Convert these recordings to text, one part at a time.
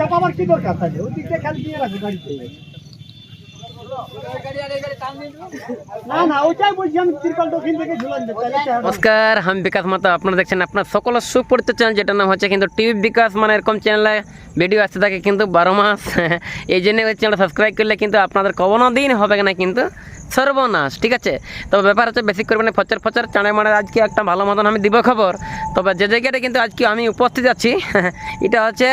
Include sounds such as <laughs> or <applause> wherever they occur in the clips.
চাপাবার কি দরকার তাহলে? ওদিকে খালি রাখো গাড়িতে। নমস্কার, আমি বিকাশ মাতা। আপনারা দেখছেন আপনার সকলের সুপরিচিত চ্যানেল যেটার নাম হচ্ছে কিন্তু টিভি বিকাশ মানে এরকম চ্যানেলে ভিডিও আসতে থাকে কিন্তু বারো মাস। <laughs> এই জন্য ওই চ্যানেলটা সাবস্ক্রাইব করলে কিন্তু আপনাদের কোনো দিন হবে না কিন্তু সর্বনাশ, ঠিক আছে? তবে ব্যাপার হচ্ছে বেশি করে মানে ফচর ফচর চাঁড়ে মাড়ে আজকে একটা ভালো মতন আমি দিব খবর। তবে যে জায়গাটা কিন্তু আজকে আমি উপস্থিত আছি, <laughs> এটা হচ্ছে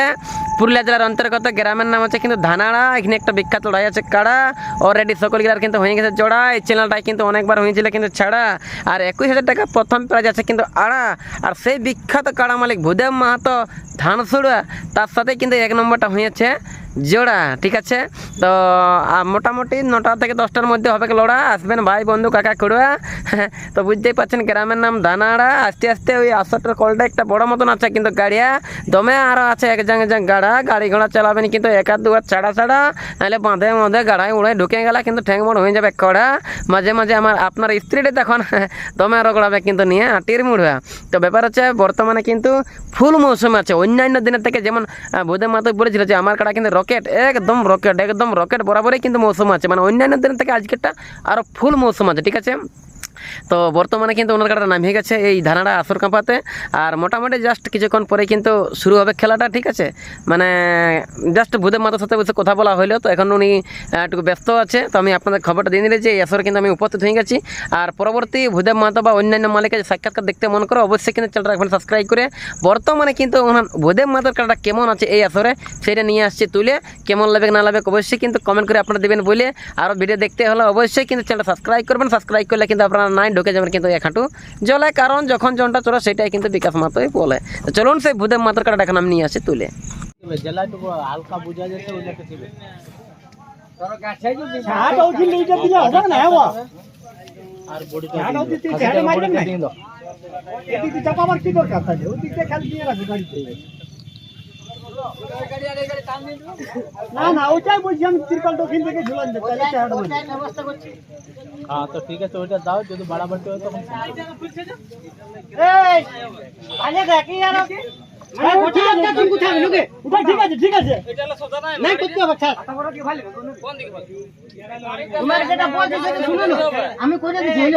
পুরুলিয়া জেলার অন্তর্গত গ্রামের নাম হচ্ছে কিন্তু ধানাড়া। এখানে একটা বিখ্যাত লড়াই আছে কাড়া। অলরেডি সকল গিলার কিন্তু হয়ে গেছে জোড়া এই চ্যানেলটাই কিন্তু অনেকবার হয়েছিল কিন্তু ছাড়া। আর একুশ হাজার টাকা প্রথম প্রাইজ আছে কিন্তু আড়া। আর সেই বিখ্যাত কাড়া মালিক ভূদেব মাহাতো ধানসুড়া, তার সাথে কিন্তু এক নম্বরটা হয়েছে জোড়া, ঠিক আছে? তো মোটামুটি নটা থেকে দশটার মধ্যে হবে লড়া? আসবেন ভাই, বন্ধু, কাকা খুড়া তো বুঝতেই পারছেন গ্রামের নাম দানাড়া আস্তে আস্তে ওই আসরটার কলটা একটা বড় মতন আছে কিন্তু গাড়িয়া। দমে আরও আছে এক জাং গাড়া। গাড়ি ঘোড়া চালাবেন কিন্তু এক দুয়ার ছাড়া ছাড়া, নাহলে বাঁধে মধ্যে গাড়ায় উড়ায় ঢুকে গেলে কিন্তু ঠ্যাং মোড় হয়ে যাবে কড়া। মাঝে মাঝে আমার আপনার স্ত্রীটা দেখুন <laughs> দমে আরও গড়াবে কিন্তু নিয়ে আটির মুড়া। তো ব্যাপার হচ্ছে বর্তমানে কিন্তু ফুল মৌসুম আছে। অন্যান্য দিনের থেকে যেমন বোধে মাতো বলেছিল যে আমার কাটা কিন্তু রকেট, একদম রকেট একদম রকেট বরাবরই কিন্তু মৌসুম আছে। মানে অন্যান্য দিনের থেকে আজকেরটা আরও ফুল মৌসুম আছে। ঠিক আছে? তো বর্তমানে কিন্তু ওনার কাটা নামিয়ে গেছে এই ধানাটা আসর কাঁপাতে। আর মোটামুটি জাস্ট কিছুক্ষণ পরে কিন্তু শুরু হবে খেলাটা, ঠিক আছে? মানে জাস্ট ভূদেব মাতার সাথে বসে কথা বলা হইল, তো এখন উনি একটু ব্যস্ত আছে, তো আমি আপনাদের খবরটা দিয়ে দিলে যে এই আসরে কিন্তু আমি উপস্থিত হয়ে গেছি। আর পরবর্তী ভূদেব মাতা বা অন্যান্য মালিকের সাক্ষাৎকার দেখতে মন করো, অবশ্যই কিন্তু চ্যানেলটা রাখবেন সাবস্ক্রাইব করে। বর্তমানে কিন্তু ওনার ভূদেব মাতার কাটা কেমন আছে এই আসরে, সেটা নিয়ে আসছে তুলে। কেমন লাগবে, না লাগবে, অবশ্যই কিন্তু কমেন্ট করে আপনারা দেবেন বলে। আরও ভিডিও দেখতে হলে অবশ্যই কিন্তু চ্যানেলটা সাবস্ক্রাইব করবেন। সাবস্ক্রাইব করলে কিন্তু আপনারা নাই ঢুকে যাবেন কিন্তু এক হাঁটু জলে কারণ যখন জনটা চলে সেটাই কিন্তু বিকাশ মাতোই বলে চলুন সেই ভূদেব মাতার কাটা এখন আমি নিয়ে আসি তুলে জেলাটুকু হালকা বোঝা যেতে ওই লেখা ছিল ছাড় ওই লইটা দিলে হবে না হওয়া আর দিতে মারবেন না এদিকে চাপাবার কি দরকার তাহলে ওদিকে খালি দিয়ে রাখো গাড়িতে না না ওইটাই বলছি আমি তিরপাল দক্ষিণ থেকে ঝুলান দেবো। হ্যাঁ তো ঠিক আছে ওইটা দাও যদি বাড়াবাড়ি হয় তখন এই আগে দেখি আর হ্যাঁ, ঠিক আছে, ঠিক আছে, নাই করতে হবে, তোমার যেটা বলছে সেটা আমি করে দিছি হইল?